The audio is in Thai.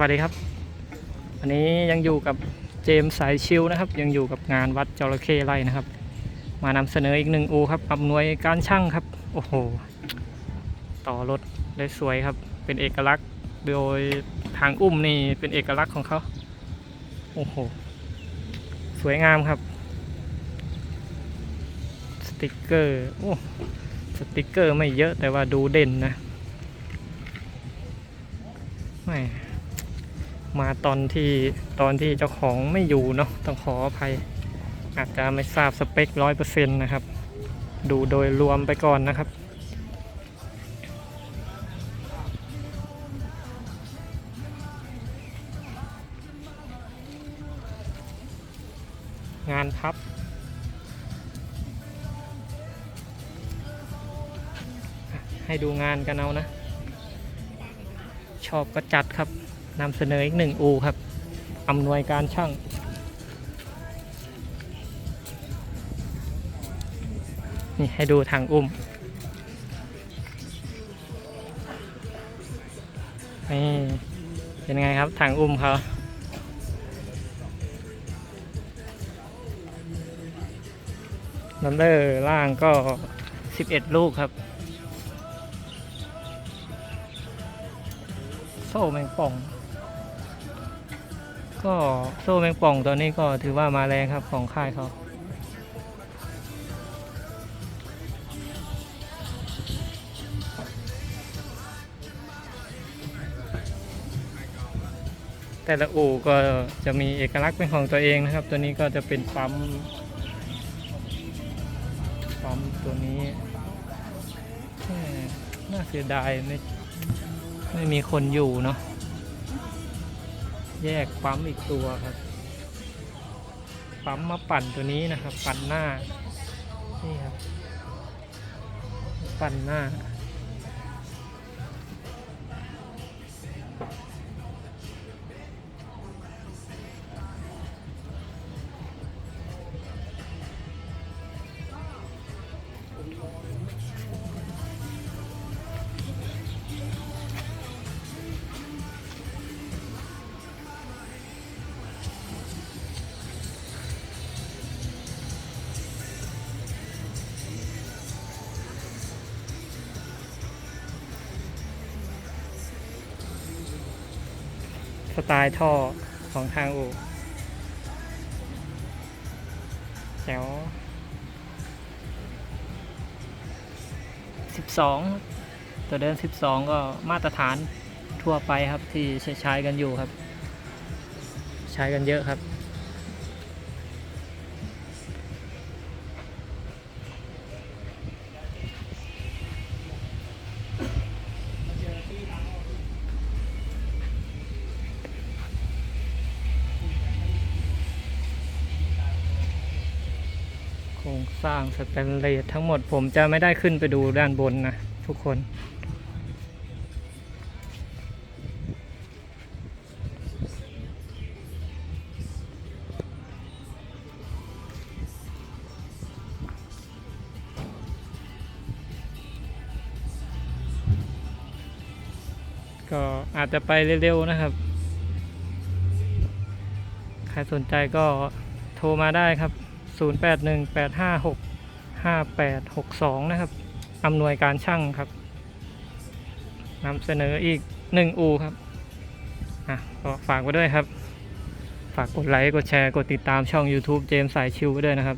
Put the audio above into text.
วัสดีครับวันนี้ยังอยู่กับเจมสายชิวนะครับ ยังอยู่กับงานวัดจระเข้ไร่นะครับ มานำเสนออีกหนึ่งอูครับอำนวยการช่างครับ โอ้โห ต่อรถได้สวยครับ เป็นเอกลักษณ์โดยทางอุ้มนี่เป็นเอกลักษณ์ของเขาโอ้โห สวยงามครับ สติกเกอร์โอ้สติกเกอร์ไม่เยอะแต่ว่าดูเด่นนะไม่ มาตอนที่ตอนที่เจ้าของไม่อยู่เนาะต้องขออภัย อาจจะไม่ทราบสเปคร้อยเปอร์เซ็นต์นะครับ ดูโดยรวมไปก่อนนะครับงานพับ ให้ดูงานกันเอานะ ชอบก็จัดครับ นำเสนออีกหนึ่งอูครับอำนวยการช่าง นี่ให้ดูทางอุ้มนี่เป็นไงครับทางอุ้มเขานัมเบอร์ล่างก็ 11 ลูกครับ โซ่แมงป่อง ก็โซ่แมงป่องตัวนี้ก็ถือว่ามาแรงครับของค่ายเขาแต่ละอู่ก็จะมีเอกลักษณ์เป็นของตัวเองนะครับ ตัวนี้ก็จะเป็นปั๊มปั๊มตัวนี้น่าเสียดายไม่ไม่มีคนอยู่เนาะ แยกปั๊มอีกตัวครับ ปั๊มมาปั่นตัวนี้นะครับ ปั่นหน้า นี่ครับ ปั่นหน้า สไตล์ท่อของทางอู่แถวสิบสองตัวเดินสิบสองก็มาตรฐานทั่วไปครับที่ใช้ใช้กันอยู่ครับ ใช้กันเยอะครับ โครงสร้างสแตนเลสทั้งหมดผมจะไม่ได้ขึ้นไปดูด้านบนนะทุกคน ก็อาจจะไปเร็วๆนะครับ ใครสนใจก็โทรมาได้ครับ 0818565862 นะครับอำนวยการช่างครับนำเสนออีกหนึ่งอูครับอะก็ฝากไว้ด้วยครับ ฝากกดไลค์ กดแชร์ กดติดตามช่อง YouTube เจมส์สายชิวไว้ด้วยนะครับ